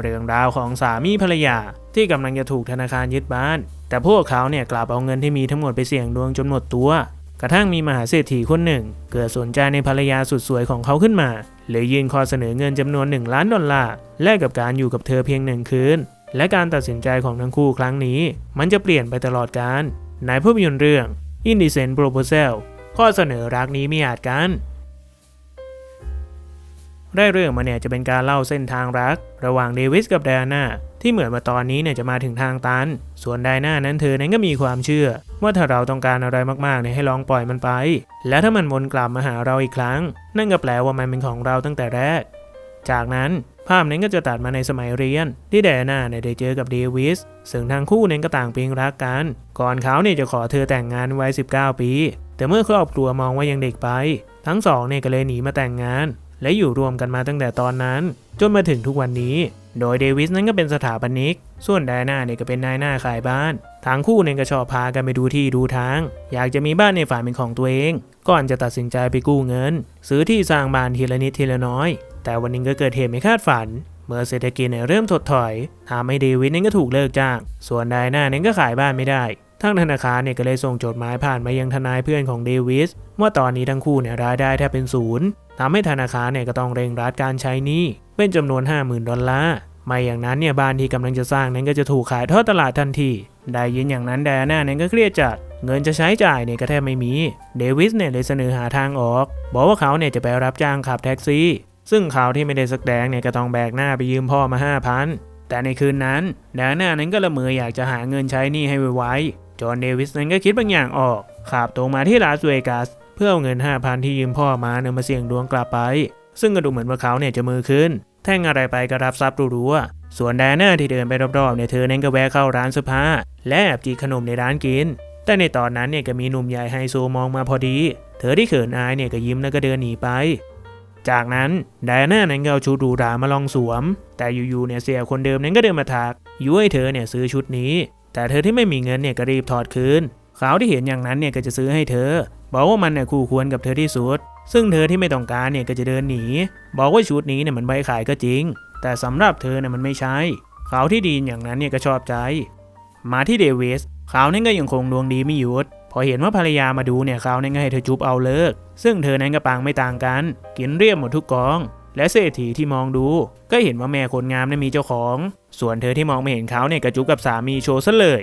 เรื่องราวของสามีภรรยา ที่กำลังจะถูกธนาคารยึดบ้าน แต่พวกเขาเนี่ยกลับเอาเงินที่มีทั้งหมดไปเสี่ยงดวงจนหมดตัว กระทั่งมีมหาเศรษฐีคนหนึ่ง เกิดสนใจในภรรยาสุดสวยของเขาขึ้นมาเลยยื่นข้อเสนอเงินจำนวน 1 ล้านดอลลาร์แลกกับการอยู่กับเธอเพียงหนึ่งคืน และการตัดสินใจของทั้งคู่ครั้งนี้ มันจะเปลี่ยนไปตลอดกาลในภาพยนตร์เรื่อง Indecent Proposal ข้อเสนอรักนี้ไม่อาจกัน ได้เรื่องมาเนี่ยจะเป็นการเล่าเส้นทางรัก ระหว่างเดวิสกับไดอาน่าที่เหมือนว่าตอนนี้เนี่ยจะมาถึงทางตัน ส่วนไดอาน่านั้นเธอนั้นก็มีความเชื่อ ว่าถ้าเราต้องการอะไรมากๆเนี่ยให้ลองปล่อยมันไป และถ้ามันวนกลับมาหาเราอีกครั้ง นั่นก็แปลว่ามันเป็นของเราตั้งแต่แรก จากนั้นภาพนั้นก็จะตัดมาในสมัยเรียน ที่ไดาน่าเนี่ยได้เจอกับเดวิสซึ่งทั้งคู่นั้นก็ต่างเพียงรักกัน ก่อนเขาเนี่ยจะขอเธอแต่งงานวัย19 ปี แต่เมื่อครอบครัวมองว่ายังเด็กไป ทั้งสองเนี่ยก็เลยหนีมาแต่งงาน และอยู่รวมกันมาตั้งแต่ตอนนั้น จนมาถึงทุกวันนี้ โดยเดวิสนั้นก็เป็นสถาปนิก ส่วนไดนาเนี่ยก็เป็นนายหน้าขายบ้าน ทั้งคู่เนี่ยก็ชอบพากันไปดูที่ดูทาง อยากจะมีบ้านในฝันเป็นของตัวเอง ก่อนจะตัดสินใจไปกู้เงิน ซื้อที่สร้างบ้านทีละนิดทีละน้อย แต่วันนึงก็เกิดเหตุไม่คาดฝัน เมื่อเศรษฐกิจเนี่ยเริ่มถดถอยทำให้เดวิดนั้นก็ถูกเลิกจ้าง ส่วนไดอาน่านั้นก็ขายบ้านไม่ได้ ทางธนาคารเนี่ยก็เลยส่งจดหมายผ่านมายังทนายเพื่อนของเดวิสว่าตอนนี้ทั้งคู่เนี่ยรายได้แทบเป็นศูนย์ทำให้ธนาคารเนี่ยก็ต้องเร่งรัดการใช้หนี้เป็นจำนวน 50,000 ดอลลาร์ไม่อย่างนั้นเนี่ยบ้านที่กำลังจะสร้างนั้นก็จะถูกขายทอดตลาดทันที ได้ยินอย่างนั้นไดอาน่าเนี่ยก็เครียดจัด เงินจะใช้จ่ายเนี่ยก็แทบไม่มี เดวิสเนี่ยเลยเสนอหาทางออก บอกว่าเขาเนี่ยจะไปรับจ้างขับแท็กซี่ ซึ่งเขาที่ไม่ได้สักแดงเนี่ยก็ต้องแบกหน้าไปยืมพ่อมา5,000แต่ในคืนนั้นไดอาน่านั้นก็ละเมออยากจะหาเงินใช้หนี้ให้ไว จอห์นเดวิสนั้นก็คิดบางอย่างออกขับตรงมาที่ลาสเวกัสเพื่อเอาเงิน 5,000 ที่ยืมพ่อมาเนี่ยมาเสี่ยงดวงกลับไป ซึ่งก็ดูเหมือนว่าเขาเนี่ยจะมือขึ้น แท่งอะไรไปก็รับทรัพย์รัวๆส่วนไดอาน่าที่เดินไปรอบๆเนี่ยเธอนั้นก็แวะเข้าร้านเสื้อผ้า และแอบจีขนมในร้านกิน แต่ในตอนนั้นเนี่ยก็มีหนุ่มใหญ่ไฮโซมองมาพอดี เธอที่เขินอายเนี่ยก็ยิ้มแล้วก็เดินหนีไป จากนั้นไดอาน่านั้นก็เอาชุดหรูหรามาลองสวม แต่อยู่ๆเนี่ยเสียคนเดิมนั้นก็เดินมาทักยุให้เธอเนี่ยซื้อชุดนี้ แต่เธอที่ไม่มีเงินเนี่ยก็รีบถอดคืนเขาที่เห็นอย่างนั้นเนี่ยก็จะซื้อให้เธอ บอกว่ามันเนี่ยคู่ควรกับเธอที่สุด ซึ่งเธอที่ไม่ต้องการเนี่ยก็จะเดินหนี บอกว่าชุดนี้เนี่ยมันใบขายก็จริง แต่สำหรับเธอเนี่ยมันไม่ใช่เขาที่ดีอย่างนั้นเนี่ยก็ชอบใจ มาที่เดวิสเขาเนี่ยก็ยังคงดวงดีไม่หยุดพอเห็นว่าภรรยามาดูเนี่ยเขาเนี่ยก็ให้เธอจุบเอาเลิก ซึ่งเธอนั้นก็ปังไม่ต่างกัน กินเรียบหมดทุกกอง และเศรษฐีที่มองดู ก็เห็นว่าแม่คนงามเนี่ยมีเจ้าของ ส่วนเธอที่มองไม่เห็นเขาเนี่ยกระจุกกับสามีโชว์ซะเลย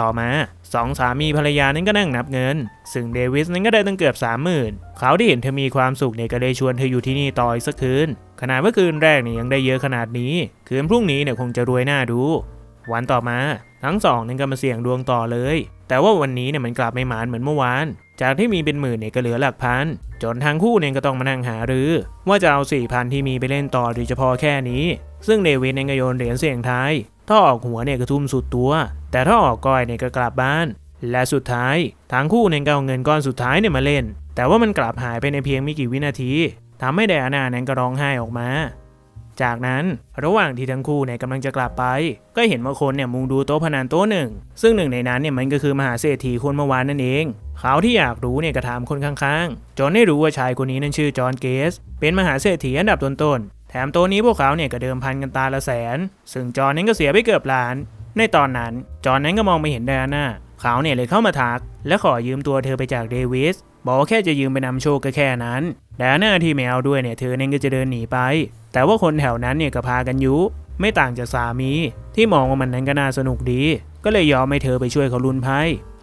ต่อมาสองสามีภรรยานั้นก็นั่งนับเงิน ซึ่งเดวิสนั้นก็ได้ตั้งเกือบสามหมื่นเขาที่เห็นเธอมีความสุขเนี่ยก็เลยชวนเธออยู่ที่นี่ต่ออีกสักคืน ขนาดเมื่อคืนแรกเนี่ยยังได้เยอะขนาดนี้ คืนพรุ่งนี้เนี่ยคงจะรวยหน้าดู วันต่อมา ทั้งสองนั้นก็มาเสี่ยงดวงต่อเลย แต่ว่าวันนี้เนี่ยมันกลับไม่หมานเหมือนเมื่อวาน จากที่มีเป็นหมื่นเนี่ยก็เหลือหลักพัน จนทั้งคู่เนี่ยก็ต้องมานั่งหารือ ว่าจะเอาสี่พันที่มีไปเล่นต่อหรือจะพอแค่นี้ ซึ่งเดวิดเนี่ยก็โยนเหรียญเสี่ยงทายถ้าออกหัวเนี่ยก็ทุ่มสุดตัว แต่ถ้าออกก้อยเนี่ยก็กลับบ้าน และสุดท้ายทั้งคู่เนี่ยก็เอาเงินก้อนสุดท้ายเนี่ยมาเล่น แต่ว่ามันกลับหายไปในเพียงไม่กี่วินาทีทำให้ไดอาน่านั้นก็ร้องไห้ออกมา จากนั้นระหว่างที่ทั้งคู่เนี่ยกำลังจะกลับไป ก็เห็นว่าคนเนี่ยมุงดูโต๊ะพนันโต๊ะหนึ่ง ซึ่งหนึ่งในนั้นเนี่ยมันก็คือมหาเศรษฐีคนเมื่อวานนั่นเอง เขาที่อยากรู้เนี่ยก็ถามคนข้างๆ จนได้รู้ว่าชายคนนี้นั้นชื่อจอห์นเกส เป็นมหาเศรษฐีอันดับต้นๆ แถมต๊ะนี้พวกเขาเนี่ยก็เดิมพันกันตาละแสน ซึ่งจอห์นนั้นก็เสียไปเกือบล้าน ในตอนนั้นจอห์นนั้นก็มองไม่เห็นไดอาน่าเขาเนี่ยเลยเข้ามาทัก และขอยืมตัวเธอไปจากเดวิสบอกว่าแค่จะยืมไปนำโชคก็แค่นั้นไดอาน่าที่ไม่เอาด้วยเนี่ยเธอเนี่ยก็จะเดินหนีไป แต่ว่าคนแถวนั้นเนี่ยก็พากันยุ ไม่ต่างจากสามี ที่มองว่ามันนั้นก็น่าสนุกดี ก็เลยยอมให้เธอไปช่วยเขาลุ้นไพ่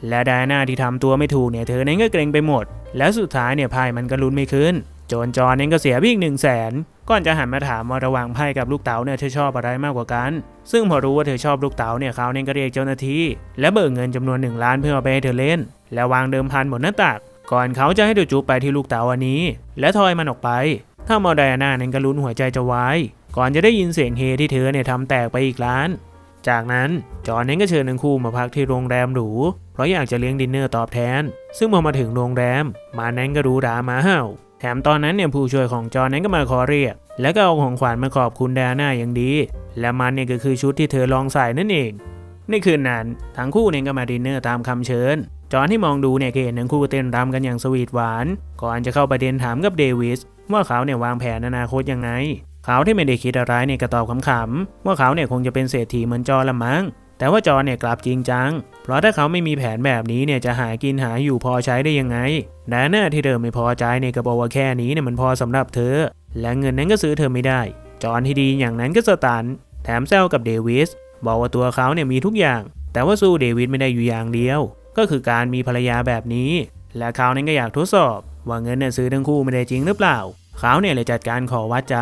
และไดอาน่าที่ทำตัวไม่ถูกเนี่ยเธอนั้นก็เกรงไปหมด และสุดท้ายเนี่ยไพ่มันก็ลุ้นไม่ขึ้น โจนจอนั้นก็เสียไปอีกหนึ่งแสนก่อนจะหันมาถามว่าระหว่างไพ่กับลูกเต๋าเนี่ยเธอชอบอะไรมากกว่ากัน ซึ่งพอรู้ว่าเธอชอบลูกเต๋าเนี่ยเขาเนี่ยก็เรียกเจ้าหน้าที่ และเบิกเงินจำนวนหนึ่งล้านเพื่อเอาไปให้เธอเล่น และวางเดิมพันบนหน้าตัก ก่อนเขาจะให้เธอจูบไปที่ลูกเต๋าอันนี้ และทอยมันออกไป ถ้ามอไดอาน่านั้นก็ลุ้นหัวใจจะวาย ก่อนจะได้ยินเสียงเฮที่เธอเนี่ยทำแตกไปอีกล้าน จากนั้นจอห์นนั้นก็เชิญทั้งคู่มาพักที่โรงแรมหรูเพราะอยากจะเลี้ยงดินเนอร์ตอบแทน ซึ่งพอมาถึงโรงแรม มานั้นก็รู้ด่ามาเห่าแถมตอนนั้นเนี่ยผู้ช่วยของจอห์นนั้นก็มาขอเรียก แล้วก็เอาของขวัญมาขอบคุณดาน่าอย่างดี และมันเนี่ยก็คือชุดที่เธอลองใส่นั่นเองในคืนนั้นทั้งคู่เนี่ยก็มาดินเนอร์ตามคำเชิญ จอห์นที่มองดูเนี่ยเห็นทั้งคู่เต้นรำกันอย่างสวีทหวาน ก่อนจะเข้าประเด็นถามกับเดวิสว่าเขาเนี่ยวางแผนอนาคตยังไง เขาที่ไม่ได้คิดอะไรเนี่ยก็ตอบขำๆว่าเขาเนี่ยคงจะเป็นเศรษฐีเหมือนจอละมั้งแต่ว่าจอเนี่ยกลับจริงจัง เพราะถ้าเขาไม่มีแผนแบบนี้เนี่ยจะหากินหาอยู่พอใช้ได้ยังไงแดน่ที่เดิมไม่พอใจเนี่ยก็บอกว่าแค่นี้เนี่ยมันพอสำหรับเธอ และเงินนั้นก็ซื้อเธอไม่ได้ จอนที่ดีอย่างนั้นก็สตัน แถมแซวกับเดวิสบอกว่าตัวเขาเนี่ยมีทุกอย่าง แต่ว่าสู้เดวิสไม่ได้อยู่อย่างเดียว ก็คือการมีภรรยาแบบนี้ และเขานั้นก็อยากทดสอบ ว่าเงินเนี่ยซื้อทั้งคู่ไม่ได้จริงหรือเปล่า เขาเนี่ยเลยจัดการขอวัดใจ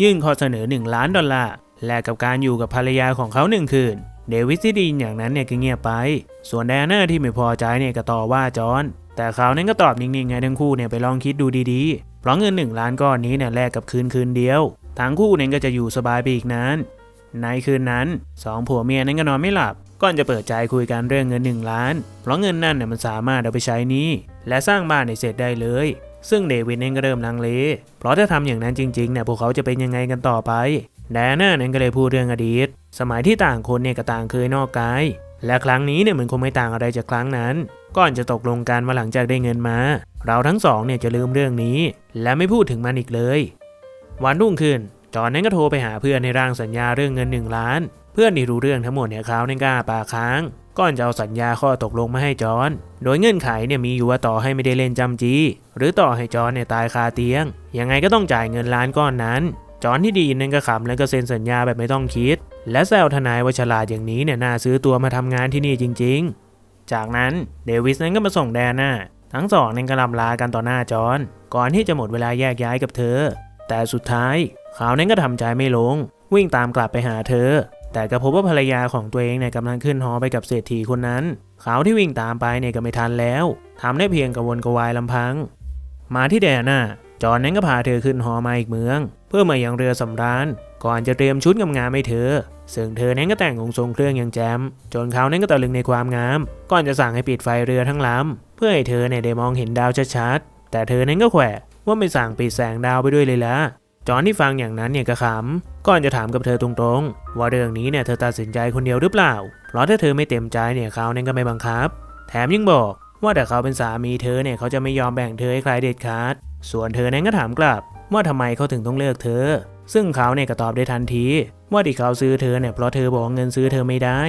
ยื่นข้อเสนอ 1 ล้านดอลลาร์แลกกับการอยู่กับภรรยาของเขาหนึ่งคืน เดวิสที่ดีนอย่างนั้นเนี่ยก็เงียบไป ส่วนแดนน่าที่ไม่พอใจเนี่ยก็ต่อว่าจอนแต่เขานั้นก็ตอบนิ่งๆไงทั้งคู่เนี่ยไปลองคิดดูดีๆ เพราะเงิน 1 ล้านก้อนนี้เนี่ยแลกกับคืนคืนเดียว ทั้งคู่เนี่ยก็จะอยู่สบายไปอีกนานในคืนนั้นสองผัวเมียนั้นก็นอนไม่หลับก่อนจะเปิดใจคุยกันเรื่องเงิน 1 ล้าน เพราะเงินนั่นเนี่ยมันสามารถเอาไปใช้นี้ และสร้างบ้านในเสร็จได้เลย ซึ่งเดวิดเองก็เริ่มลังเล เพราะถ้าทำอย่างนั้นจริงๆเนี่ยพวกเขาจะเป็นยังไงกันต่อไปแดนน่านั้นก็เลยพูดเรื่องอดีต สมัยที่ต่างคนเนี่ยก็ต่างเคยนอกกายและครั้งนี้เนี่ยมันคงไม่ต่างอะไรจากครั้งนั้น ก่อนจะตกลงกันว่าหลังจากได้เงินมา เราทั้งสองเนี่ยจะลืมเรื่องนี้ และไม่พูดถึงมันอีกเลย วันรุ่งขึ้น จอนนั้นก็โทรไปหาเพื่อนในร่างสัญญาเรื่องเงินหนึ่งล้าน เพื่อนที่รู้เรื่องทั้งหมดเนี่ยเขาเนี่ยกล้าปากค้าง ก่อนจะเอาสัญญาข้อตกลงมาให้จอน โดยเงื่อนไขเนี่ยมีอยู่ว่าต่อให้ไม่ได้เล่นจำจี หรือต่อให้จอนเนี่ยตายคาเตียง ยังไงก็ต้องจ่ายเงินล้านก้อนนั้น จอนที่ดีนั่นก็ขำแล้วก็เซ็นสัญญาแบบไม่ต้องคิด และแซวทนายว่าฉลาดอย่างนี้เนี่ยน่าซื้อตัวมาทำงานที่นี่จริง ๆ จากนั้นเดวิสนั้นก็มาส่งแดนน่าทั้งสองนั้นก็ลำลากันต่อหน้าจอนก่อนที่จะหมดเวลาแยกย้ายกับเธอ แต่สุดท้ายเขานั้นก็ทำใจไม่ลง วิ่งตามกลับไปหาเธอ แต่ก็พบว่าภรรยาของตัวเองเนี่ยกำลังขึ้นหอไปกับเศรษฐีคนนั้น เขาที่วิ่งตามไปเนี่ยก็ไม่ทันแล้วทำได้เพียงกระวนกระวายลำพัง มาที่แดน่าจอนนั้นก็พาเธอขึ้นหอมาอีกเมือง เพื่อมาอยังเรือสำราญ ก่อนจะเตรียมชุดงามๆให้เธอ ซึ่งเธอนั้นก็แต่งองค์ทรงเครื่องอย่างแจม จนเขานั้นก็ตะลึงในความงาม ก่อนจะสั่งให้ปิดไฟเรือทั้งลำเพื่อให้เธอเนี่ยได้มองเห็นดาวชัดๆแต่เธอนั้นก็แขวะว่าไม่สั่งปิดแสงดาวไปด้วยเลยละ จอนที่ฟังอย่างนั้นเนี่ยก็ขำก่อนจะถามกับเธอตรงๆ ว่าเรื่องนี้เนี่ยเธอตัดสินใจคนเดียวหรือเปล่า เพราะถ้าเธอไม่เต็มใจเนี่ยเขาเนั้นก็ไม่บังคับ แถมยังบอกว่าแต่เขาเป็นสามีเธอเนี่ยเขาจะไม่ยอมแบ่งเธอให้ใครเด็ดขาด ส่วนเธอนั้นก็ถามกลับ ว่าทำไมเขาถึงต้องเลิกเธอ ซึ่งเขาเนี่ยก็ตอบได้ทันที ว่าที่เขาซื้อเธอเนี่ยเพราะเธอบอกเงินซื้อเธอไม่ได้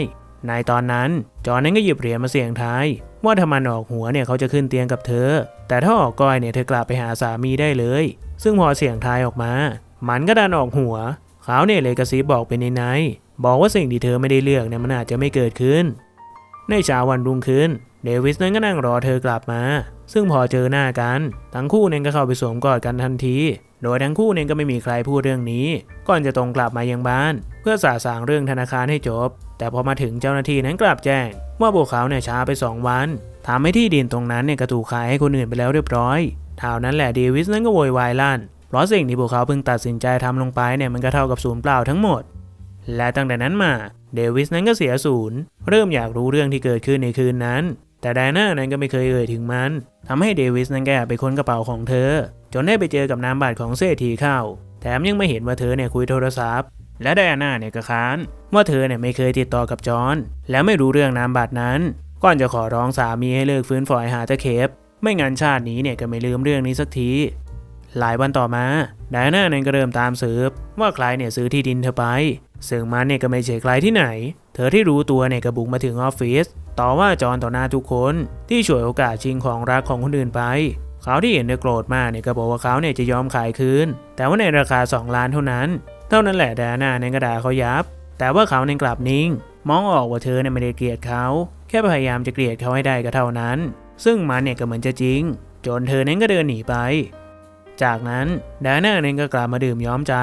ในตอนนั้นจอนนั้นก็หยิบเหรียญมาเสี่ยงทายว่าถ้ามันออกหัวเนี่ยเขาจะขึ้นเตียงกับเธอ แต่ถ้าออกก้อยเนี่ยเธอกลับไปหาสามีได้เลย ซึ่งพอเสียงทายออกมา มันก็ดันออกหัว เขาเนี่ยเลยกระซิบบอกไปในในบอกว่าสิ่งที่เธอไม่ได้เลือกเนี่ยมันอาจจะไม่เกิดขึ้น ในเช้าวันรุ่งขึ้น เดวิสนั้นก็นั่งรอเธอกลับมา ซึ่งพอเจอหน้ากัน ทั้งคู่เนี่ยก็เข้าไปสวมกอดกันทันที โดยทั้งคู่เนี่ยก็ไม่มีใครพูดเรื่องนี้ ก่อนจะตรงกลับมายังบ้าน เพื่อสาสางเรื่องธนาคารให้จบ แต่พอมาถึงเจ้าหน้าที่นั้นกลับแจ้ง ว่าพวกเขาเนี่ยช้าไป 2 วันทำให้ที่ดินตรงนั้นเนี่ยก็ถูกขายให้คนอื่นไปแล้วเรียบร้อย เท่านั้นแหละเดวิสนั้นก็โวยวายลั่น เพราะสิ่งที่พวกเขาเพิ่งตัดสินใจทำลงไปเนี่ยมันก็เท่ากับศูนย์เปล่าทั้งหมด และตั้งแต่นั้นมาเดวิสนั้นก็เสียศูนย์เริ่มอยากรู้เรื่องที่เกิดขึ้นในคืนนั้น แต่ไดน่านั้นก็ไม่เคยเอ่ยถึงมันทำให้เดวิสนั้นแกไปค้นกระเป๋าของเธอ จนได้ไปเจอกับนามบัตรของเศรษฐีเข้า แถมยังไม่เห็นว่าเธอเนี่ยคุยโทรศัพท์และไดอาน่าเนี่ยก็ค้านว่าเธอเนี่ยไม่เคยติดต่อกับจอห์นและไม่รู้เรื่องนามบัตรนั้น ก่อนจะขอร้องสามีให้เลิกฟื้นฝอยหาตะเคป ไม่งั้นชาตินี้เนี่ยก็ไม่ลืมเรื่องนี้สักที หลายวันต่อมาไดอาน่านั้นก็เริ่มตามสืบว่าใครเนี่ยซื้อที่ดินเธอไป ซึ่งมันเนี่ยก็ไม่ใช่ใครที่ไหน เธอที่รู้ตัวเนี่ยก็บุกมาถึงออฟฟิศต่อว่าจอห์นต่อหน้าทุกคนที่ฉวยโอกาสชิงของรักของคนอื่นไปเขาที่เห็นเนี่ยโกรธมากเนี่ยก็บอกว่าเขาเนี่ยจะยอมขายคืน แต่ว่าในราคา 2 ล้านเท่านั้น เท่านั้นแหละแดน่าเนี่ยก็ด่าเขายับ แต่ว่าเขาเนี่ยกลับนิ่ง มองออกว่าเธอเนี่ยไม่ได้เกลียดเขา แค่พยายามจะเกลียดเขาให้ได้ก็เท่านั้น ซึ่งมันเนี่ยก็เหมือนจะจริง จนเธอนั้นก็เดินหนีไป จากนั้นดาน่าเองก็กลับมาดื่มย้อมใจ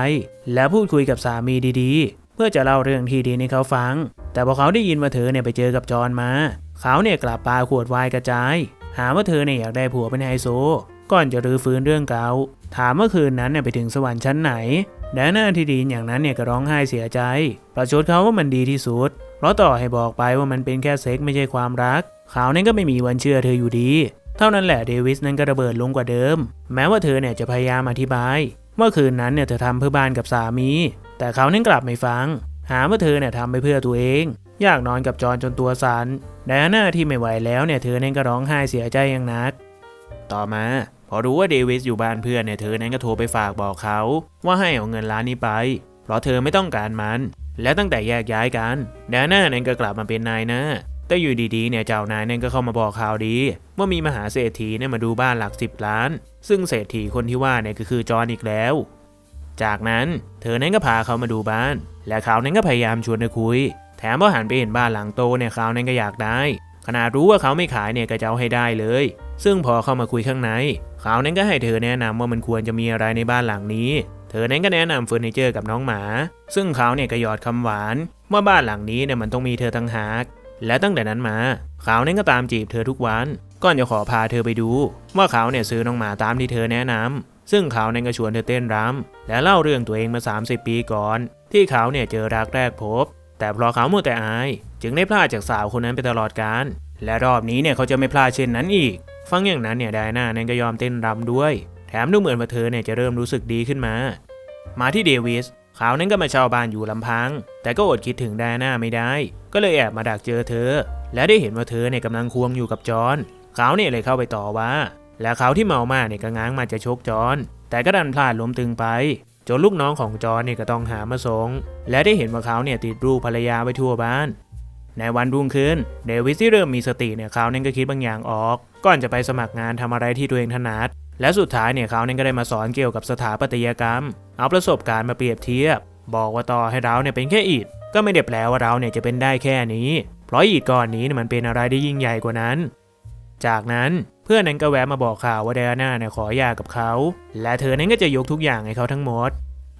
และพูดคุยกับสามีดีๆ เพื่อจะเล่าเรื่องที่ดีให้เขาฟัง แต่พอเขาได้ยินว่าเธอเนี่ยไปเจอกับจอห์นมา เขาเนี่ยกลับปาขวดไวน์กระจาย หาว่าเธอเนี่ยอยากได้ผัวเป็นไฮโซ ก่อนจะรื้อฟื้นเรื่องเก่า ถามเมื่อคืนนั้นเนี่ยไปถึงสวรรค์ชั้นไหนดาน่าที่ดีอย่างนั้นเนี่ยก็ร้องไห้เสียใจ ประชดเขาว่ามันดีที่สุด เพราะต่อให้บอกไปว่ามันเป็นแค่เซ็กไม่ใช่ความรักเขาเนี่ยก็ไม่มีวันเชื่อเธออยู่ดี เท่านั้นแหละเดวิสนั้นก็ระเบิดลงกว่าเดิม แม้ว่าเธอเนี่ยจะพยายามอธิบายว่าคืนนั้นเนี่ยเธอทำเพื่อบ้านกับสามี แต่เขานั้นกลับไม่ฟัง หาว่าเธอเนี่ยทำไปเพื่อตัวเอง อยากนอนกับจอนจนตัวสันไดอาน่าที่ไม่ไหวแล้วเนี่ยเธอเนี่ยก็ร้องไห้เสียใจอย่างหนัก ต่อมาพอรู้ว่าเดวิสอยู่บ้านเพื่อนเนี่ยเธอนั้นก็โทรไปฝากบอกเขา ว่าให้เอาเงินล้านนี้ไป เพราะเธอไม่ต้องการมัน และตั้งแต่แยกย้ายกันแดน่านั้นก็กลับมาเป็นนายหน้าแต่อยู่ดีๆเนี่ยเจ้านายนั่นก็เข้ามาบอกข่าวดี ว่ามีมหาเศรษฐีเนี่ยมาดูบ้านหลักสิบล้าน ซึ่งเศรษฐีคนที่ว่าเนี่ยก็คือจอห์นอีกแล้ว จากนั้นเธอนั้นก็พาเขามาดูบ้าน และเขานั้นก็พยายามชวนเธอคุย แถมพอหันไปเห็นบ้านหลังโตเนี่ยเขานั้นก็อยากได้ ขนาดรู้ว่าเขาไม่ขายเนี่ยก็จะเอาให้ได้เลย ซึ่งพอเข้ามาคุยข้างในเขานั้นก็ให้เธอแนะนำว่ามันควรจะมีอะไรในบ้านหลังนี้ เธอนั้นก็แนะนำเฟอร์นิเจอร์กับน้องหมา ซึ่งเขาเนี่ยก็หยอดคำหวานว่าบ้านหลังนี้เนี่ยมันต้องมีเธอตั้งหากและตั้งแต่นั้นมาเขาเนี่ยก็ตามจีบเธอทุกวันก่อนจะขอพาเธอไปดู ว่าเขาเนี่ยซื้อน้องหมาตามที่เธอแนะนำซึ่งเขาเนี่ยก็ชวนเธอเต้นรำและเล่าเรื่องตัวเองมา 30 ปีก่อน ที่เขาเนี่ยเจอรักแรกพบ แต่เพราะเขามัวแต่อาย จึงได้พลาดจากสาวคนนั้นไปตลอดกาลและรอบนี้เนี่ยเขาจะไม่พลาดเช่นนั้นอีก ฟังอย่างนั้นเนี่ยไดอาน่านั้นก็ยอมเต้นรำด้วย แถมดูเหมือนว่าเธอเนี่ยจะเริ่มรู้สึกดีขึ้นมา มาที่เดวิสเขานั้นก็มาเช่าบ้านอยู่ลำพัง แต่ก็อดคิดถึงไดอาน่าไม่ได้ ก็เลยแอบมาดักเจอเธอ และได้เห็นว่าเธอเนี่ยกำลังควงอยู่กับจอห์นเขาเนี่ยเลยเข้าไปต่อว่า และเขาที่เมามากเนี่ยก็ง้างมาจะชกจอห์นแต่ก็ดันพลาดล้มตึงไปจนลูกน้องของจอห์นเนี่ยก็ต้องหามาสงและได้เห็นว่าเขาเนี่ยติดรูปภรรยาไว้ทั่วบ้าน ในวันรุ่งขึ้นเดวิสที่เริ่มมีสติเนี่ยเขาเนี่ยก็คิดบางอย่างออก ก่อนจะไปสมัครงานทำอะไรที่ตัวเองถนัด และสุดท้ายเนี่ยเขาเนี่ยก็ได้มาสอนเกี่ยวกับสถาปัตยกรรม เอาประสบการณ์มาเปรียบเทียบ บอกว่าต่อให้เราเนี่ยเป็นแค่อิฐก็ไม่ได้แปลว่าเราเนี่ยจะเป็นได้แค่นี้ เพราะอิฐก้อนนี้เนี่ยมันเป็นอะไรที่ยิ่งใหญ่กว่านั้น จากนั้นเพื่อนนั้นก็แวะมาบอกข่าวว่าไดอาน่าเนี่ยขอหย่ากับเขา และเธอนั้นก็จะยกทุกอย่างให้เขาทั้งหมด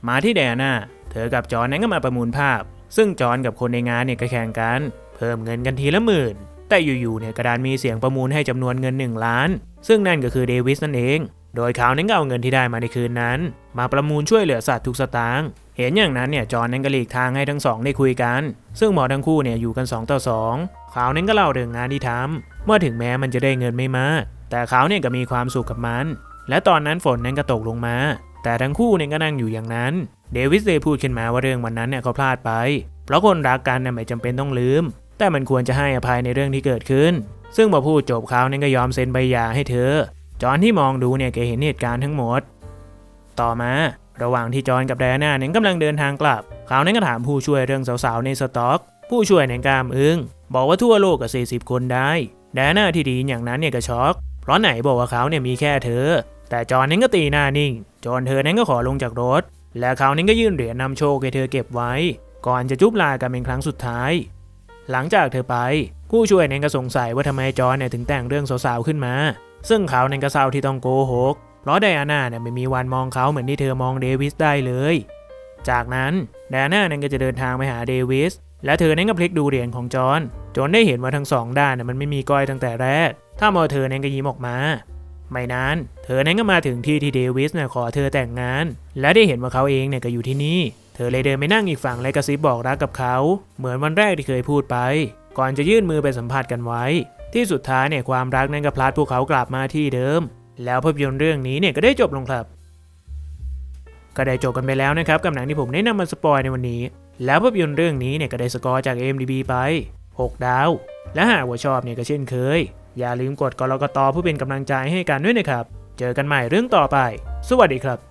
มาที่ไดอาน่าเธอกับจอห์นนั้นก็มาประมูลภาพ ซึ่งจอห์นกับคนในงานเนี่ยก็แข่งกัน เพิ่มเงินกันทีละหมื่น แต่อยู่ๆเนี่ยกระดานมีเสียงประมูลให้จำนวนเงิน 1 ล้าน ซึ่งนั่นก็คือเดวิสนั่นเอง โดยเขานั้นก็เอาเงินที่ได้มาในคืนนั้น มาประมูลช่วยเหลือสัตว์ทุกสตางค์เห็นอย่างนั้นเนี่ยจอนนั้นก็หลีกทางให้ทั้งสองได้คุยกัน ซึ่งหมอทั้งคู่เนี่ยอยู่กัน 2 ต่อ2เขานั้นก็เล่าเรื่องงานที่ทำว่าถึงแม้มันจะได้เงินไม่มาก แต่เขาเนี่ยก็มีความสุขกับมัน และตอนนั้นฝนนั้นก็ตกลงมา แต่ทั้งคู่เนี่ยก็นั่งอยู่อย่างนั้น เดวิสเลยพูดขึ้นมาว่าเรื่องวันนั้นเนี่ยเขาพลาดไป เพราะคนรักกันเนี่ยไม่จำเป็นต้องลืม แต่มันควรจะให้อภัยในเรื่องที่เกิดขึ้น ซึ่งพอพูดจบเขาเนี่ยก็ยอมเซ็นใบหย่าให้เธอ จอห์นที่มองดูเนี่ยแกเห็นเหตุการณ์ทั้งหมด ต่อมา ระหว่างที่จอห์นกับไดน่าเนี่ยกำลังเดินทางกลับ เขาเนี่ยก็ถามผู้ช่วยเรื่องสาวๆในสต็อก ผู้ช่วยในยกามอึ้งบอกว่าทั่วโลกก็40 คนได้ไดน่าที่ดีอย่างนั้นเนี่ยก็ช็อกเพราะไหนบอกว่าเขาเนี่ยมีแค่เธอ แต่จอห์นนั้นก็ตีหน้านิ่ง จอนเธอนั้นก็ขอลงจากรถ และเขานั้นก็ยื่นเหรียญนำโชคให้เธอเก็บไว้ ก่อนจะจุบลากันเป็นครั้งสุดท้าย หลังจากเธอไป ผู้ช่วยนั้นก็สงสัยว่าทำไมจอห์นเนี่ยถึงแต่งเรื่องสาวๆขึ้นมา ซึ่งเขานั้นก็เศร้าที่ต้องโกหก เพราะไดอาน่าเนี่ยไม่มีวันมองเขาเหมือนที่เธอมองเดวิสได้เลย จากนั้นไดอาน่านั้นก็จะเดินทางไปหาเดวิสและเธอนั้นก็พลิกดูเหรียญของจอห์นจนได้เห็นว่าทั้งสองด้านน่ะมันไม่มีก้อยตั้งแต่แรก ถ้ามอเธอนั้นก็ยิ้มออกมา ไม่นาน เธอนั้นก็มาถึงที่ที่เดวิสเนี่ยขอเธอแต่งงาน และได้เห็นว่าเขาเองเนี่ยก็อยู่ที่นี่ ธอเลยเดินไปนั่งอีกฝั่งและกระซิบบอกรักกับเขา เหมือนวันแรกที่เคยพูดไป ก่อนจะยื่นมือไปสัมผัสกันไว้ ที่สุดท้ายเนี่ยความรักนั้นก็พลัดพวกเขากลับมาที่เดิม แล้วภาพยนตร์เรื่องนี้เนี่ยก็ได้จบลงครับ ก็ได้จบกันไปแล้วนะครับกับหนังที่ผมได้นำมาสปอยในวันนี้ แล้วภาพยนตร์เรื่องนี้เนี่ยก็ได้สกอร์จาก MDB ไป 6 ดาว และหากว่าชอบเนี่ยก็เช่นเคย อย่าลืมกดกรกตเพื่อเป็นกำลังใจให้กันด้วยนะครับ เจอกันใหม่เรื่องต่อไป สวัสดีครับ